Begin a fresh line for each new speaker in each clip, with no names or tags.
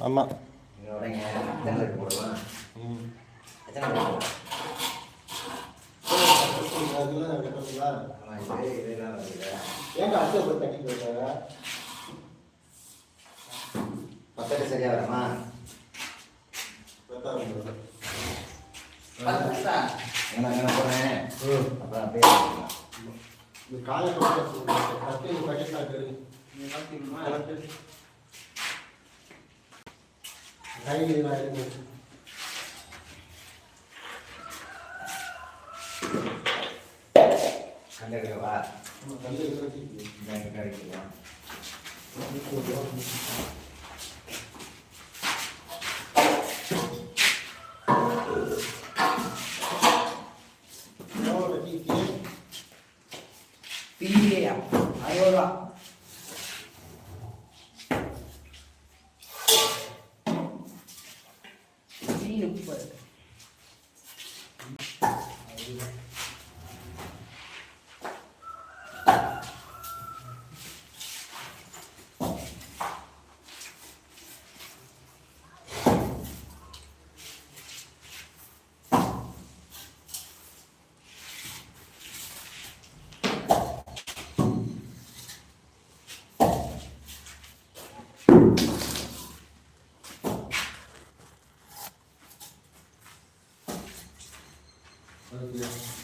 ஆமாம்
பத்தட்டு சரியா வருமா
காலை கட்டி
thấy
như
này
mình കണ്ടറിയാ തീരെയാ
അതോടാ vậy Thank you. Thank
you.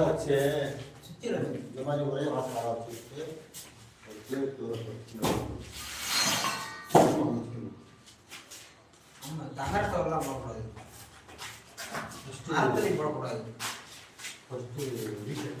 வச்சு இந்த மாதிரி ஒரே வாசனை வச்சுட்டு ஒரு பிளேட் தூரம்
ஆமாம் போடக்கூடாது
ஃபஸ்ட்டு வீட்டில்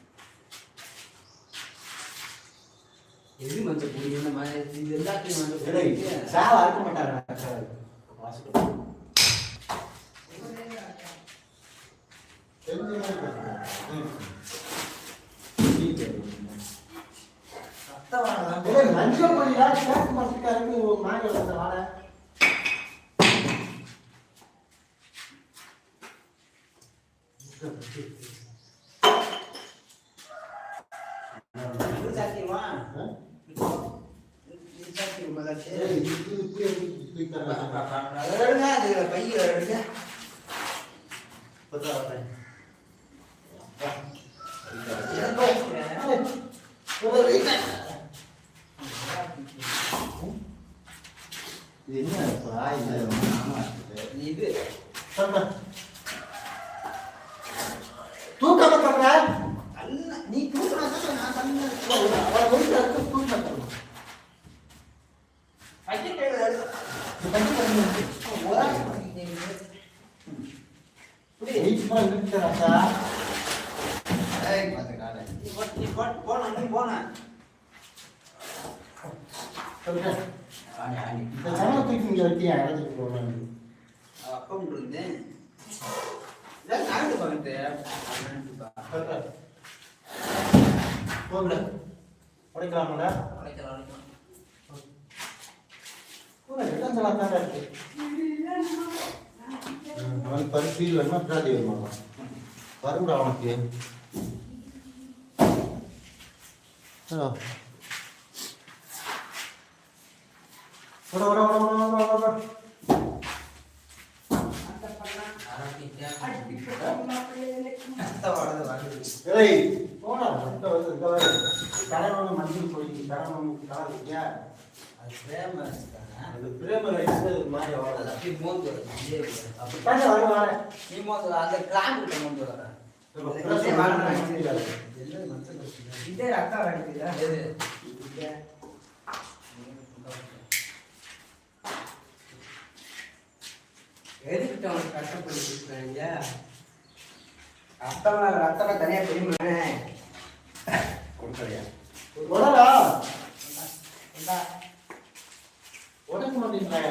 எது மஞ்சள் பொடி இந்த மாதிரி இது எல்லாத்தையும் மஞ்சள் பொடி
சாவ அறுக்க மாட்டாங்க மஞ்சள்
பொடிலாம்
சேர்த்து
மசிக்காருக்கு தூக்கம்
நீ தூக்கம் நான்
நிமிஷம்
ஏய் பாத்துக்கானே
நீ போட் நீ போட் போன நீ போன
சொல்லுங்க
ஆனி ஆனி
இந்த சமல தூக்கி இங்க வெட்டி யாராவது
போறாங்க அப்பா
முடிஞ்சே இதான் நாடு பாருங்க போகல உடைக்கலாமாடா வேணுமா பிராட்டி வேணுமா
வருது.
தலைவன் மஞ்சள் போய் தலைவன் கால் இருக்கியா?
அது பிரேம.
அந்த பிரேம ரைஸ் ஒரு மாதிரி
அது மோந்து. அப்படி
அப்படித்தானே வரும் வாழை.
நீ மோந்து அந்த கிட்ட மோந்து வர. இதே ரத்தம் அடிக்குதா? எது? எதுக்கிட்ட அவனுக்கு கஷ்டப்பட்டு கொடுக்குறாங்க ரத்தம் ரத்தம் தனியா தெரியுமா
கொடுக்கலையா
உடலா?
我
这不能给你开